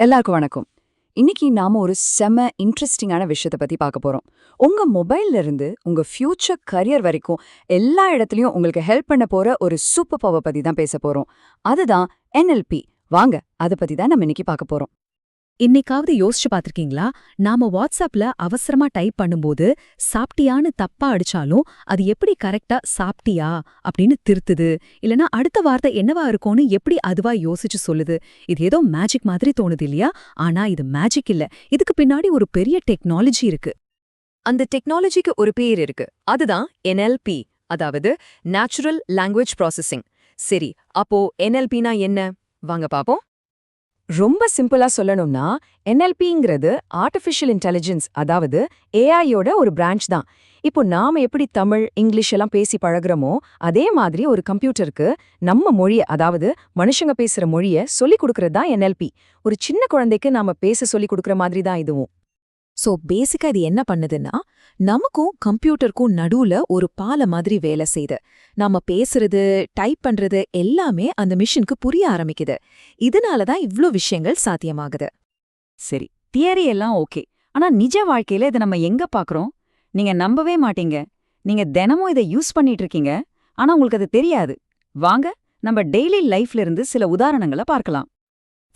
எல்லாருக்கும் வணக்கம். இன்னைக்கு நாம ஒரு செம இன்ட்ரெஸ்டிங்கான விஷயத்தை பத்தி பார்க்க போறோம். உங்க மொபைல்ல இருந்து உங்க ஃபியூச்சர் கரியர் வரைக்கும் எல்லா இடத்துலயும் உங்களுக்கு ஹெல்ப் பண்ண போற ஒரு சூப்பர் பவர் பத்தி தான் பேச போறோம். அதுதான் என்எல்பி வாங்க அதை பத்தி தான் நம்ம இன்னைக்கு பார்க்க போறோம். இன்னைக்காவது யோசிச்சு பார்த்திருக்கீங்களா? நாம வாட்ஸ்அப்ல அவசரமா டைப் பண்ணும்போது சாப்பிட்டியான்னு தப்பா அடிச்சாலும் அது எப்படி கரெக்டா சாப்பிட்டியா அப்படின்னு திருத்துது. இல்லனா அடுத்த வார்த்தை என்னவா இருக்கும்னு எப்படி அதுவா யோசிச்சு சொல்லுது. இது ஏதோ மேஜிக் மாதிரி தோணுது இல்லையா? ஆனா இது மேஜிக் இல்ல. இதுக்கு பின்னாடி ஒரு பெரிய டெக்னாலஜி இருக்கு. அந்த டெக்னாலஜிக்கு ஒரு பேர் இருக்கு. அதுதான் என்எல்பி அதாவது நேச்சுரல் லாங்குவேஜ் ப்ராசஸிங் சரி அப்போ என்எல்பினா என்ன? வாங்க பாப்போம். ரொம்ப சிம்பிளா சொல்லணும்னா என்எல்பிங்கிறது ஆர்டிஃபிஷியல் இன்டெலிஜென்ஸ் அதாவது ஏஐயோட ஒரு பிரான்ச் தான். இப்போ நாம எப்படி தமிழ் இங்கிலீஷ் எல்லாம் பேசி பழகிறோமோ அதே மாதிரி ஒரு கம்ப்யூட்டருக்கு நம்ம மொழிய அதாவது மனுஷங்க பேசுற மொழிய சொல்லிக் கொடுக்கறது தான் என்எல்பி ஒரு சின்ன குழந்தைக்கு நாம பேச சொல்லிக் கொடுக்கற மாதிரி தான் இதுவும். சோ பேசிக்கா இது என்ன பண்ணுதுன்னா நமக்கும் கம்ப்யூட்டருக்கும் நடுவுல ஒரு பால மாதிரி வேலை செய்யுது. நாம பேசுறது டைப் பண்றது எல்லாமே அந்த மிஷினுக்கு புரிய ஆரம்பிக்குது. இதனால தான் இவ்ளோ விஷயங்கள் சாத்தியமாகுது. சரி தியரி எல்லாம் ஓகே. ஆனா நிஜ வாழ்க்கையில இதை நம்ம எங்க பாக்குறோம்? நீங்க நம்பவே மாட்டீங்க. நீங்க தினமும் இதை யூஸ் பண்ணிட்டு இருக்கீங்க. ஆனா உங்களுக்கு அது தெரியாது. வாங்க நம்ம டெய்லி லைஃப்ல இருந்து சில உதாரணங்களை பார்க்கலாம்.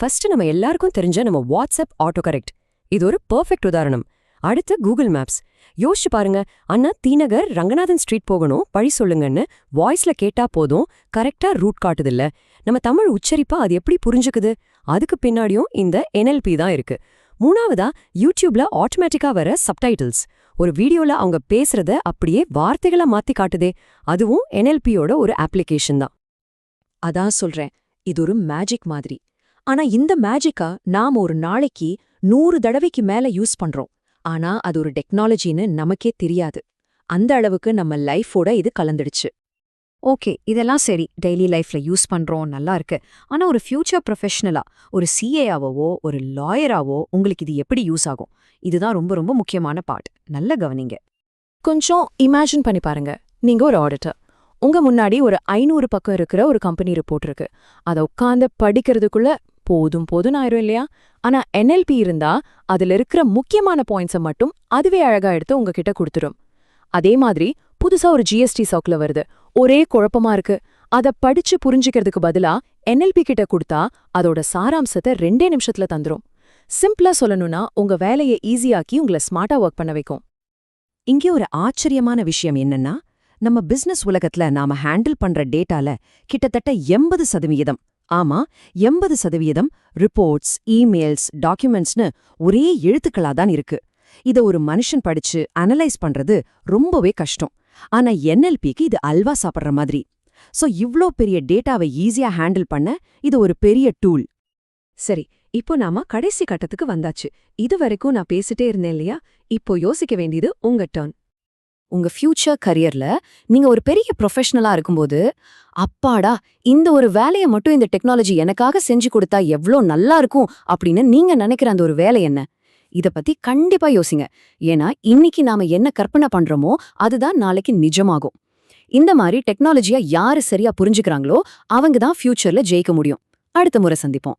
ஃபர்ஸ்ட் நம்ம எல்லாருக்கும் தெரிஞ்ச நம்ம வாட்ஸ்அப் ஆட்டோ கரெக்ட் இது ஒரு பெர்ஃபெக்ட் உதாரணம். அடுத்து கூகுள் மேப்ஸ் யோசிச்சு பாருங்க அண்ணா தீநகர் ரங்கநாதன் ஸ்ட்ரீட் போகணும் வழி சொல்லுங்கன்னு வாய்ஸ்ல கேட்டா போதும் கரெக்டா ரூட் காட்டுதில்ல. நம்ம தமிழ் உச்சரிப்பா அது எப்படி புரிஞ்சுக்குது? அதுக்கு பின்னாடியும் இந்த என்எல்பி தான் இருக்கு. மூணாவதா யூடியூப்ல ஆட்டோமேட்டிக்கா வர சப்டைட்டில்ஸ் ஒரு வீடியோல அவங்க பேசுறத அப்படியே வார்த்தைகளா மாத்தி காட்டுதே. அதுவும் என்எல்பியோட ஒரு அப்ளிகேஷன் தான். அதான் சொல்றேன் இது ஒரு மேஜிக் மாதிரி. ஆனா இந்த மேஜிக்கா நாம ஒரு நாளைக்கு நூறு தடவைக்கு மேல யூஸ் பண்றோம். ஆனா அது ஒரு டெக்னாலஜின்னு நமக்கே தெரியாது. அந்த அளவுக்கு நம்ம லைஃபோட இது கலந்துடுச்சு. ஓகே இதெல்லாம் சரி டெய்லி லைஃப்ல யூஸ் பண்றோம் நல்லா இருக்கு. ஆனா ஒரு ஃபியூச்சர் ப்ரொஃபஷனலா ஒரு சிஏஆவோ ஒரு லாயராவோ உங்களுக்கு இது எப்படி யூஸ் ஆகும்? இதுதான் ரொம்ப ரொம்ப முக்கியமான பார்ட் நல்ல கவனிங்க. கொஞ்சம் இமேஜின் பண்ணி பாருங்க. நீங்க ஒரு ஆடிட்டர் உங்க முன்னாடி ஒரு ஐநூறு பக்கம் இருக்கிற ஒரு கம்பெனி ரிப்போர்ட் இருக்கு. அதை உட்காந்து படிக்கிறதுக்குள்ள போதும் போதும் ஆயிரும் இல்லையா? ஆனா என்எல்பி இருந்தா அதுல இருக்கிற முக்கியமான பாயிண்ட்ஸை மட்டும் அதுவே அழகா எடுத்து உங்ககிட்ட கொடுத்துரும். அதே மாதிரி புதுசா ஒரு ஜிஎஸ்டி சவுக்ல வருது. ஒரே குழப்பமா இருக்கு. அத படிச்சு புரிஞ்சுக்கிறதுக்கு பதிலா என்எல்பி கிட்ட கொடுத்தா அதோட சாராம்சத்தை ரெண்டே நிமிஷத்துல தந்துரும். சிம்பிளா சொல்லணும்னா உங்க வேலையை ஈஸியாக்கி உங்களை ஸ்மார்ட்டா ஒர்க் பண்ண வைக்கும். இங்கே ஒரு ஆச்சரியமான விஷயம் என்னன்னா நம்ம பிசினஸ் உலகத்துல நாம ஹேண்டில் பண்ற டேட்டால கிட்டத்தட்ட எண்பது சதவிகிதம் ஆமா எண்பது சதவீதம் ரிப்போர்ட்ஸ் இமெயில்ஸ் டாக்குமெண்ட்ஸ்னு ஒரே எழுத்துக்களா தான் இருக்கு. இத ஒரு மனுஷன் படிச்சு அனலைஸ் பண்றது ரொம்பவே கஷ்டம். ஆனா என்எல்பிக்கு இது அல்வா சாப்பிடுற மாதிரி. சோ இவ்ளோ பெரிய டேட்டாவை ஈஸியா ஹேண்டில் பண்ண இது ஒரு பெரிய டூல் சரி இப்போ நாம கடைசி கட்டத்துக்கு வந்தாச்சு. இது வரைக்கும் நான் பேசிட்டே இருந்தேன் இல்லையா? இப்போ யோசிக்க வேண்டியது உங்க டர்ன் உங்க ஃபியூச்சர் கரியர்ல நீங்க ஒரு பெரிய ப்ரொஃபஷனலா இருக்கும்போது அப்பாடா இந்த ஒரு வேலையை மட்டும் இந்த டெக்னாலஜி எனக்காக செஞ்சு கொடுத்தா எவ்ளோ நல்லா இருக்கும்? அப்படின்னு நீங்க நினைக்கிற அந்த ஒரு வேலை என்ன? இத பத்தி கண்டிப்பா யோசிங்க. ஏன்னா இன்னைக்கு நாம என்ன கற்பனை பண்றோமோ அதுதான் நாளைக்கு நிஜமாகும். இந்த மாதிரி டெக்னாலஜியா யாரு சரியா புரிஞ்சுக்கிறாங்களோ அவங்க தான் ஃபியூச்சர்ல ஜெயிக்க முடியும். அடுத்த முறை சந்திப்போம்.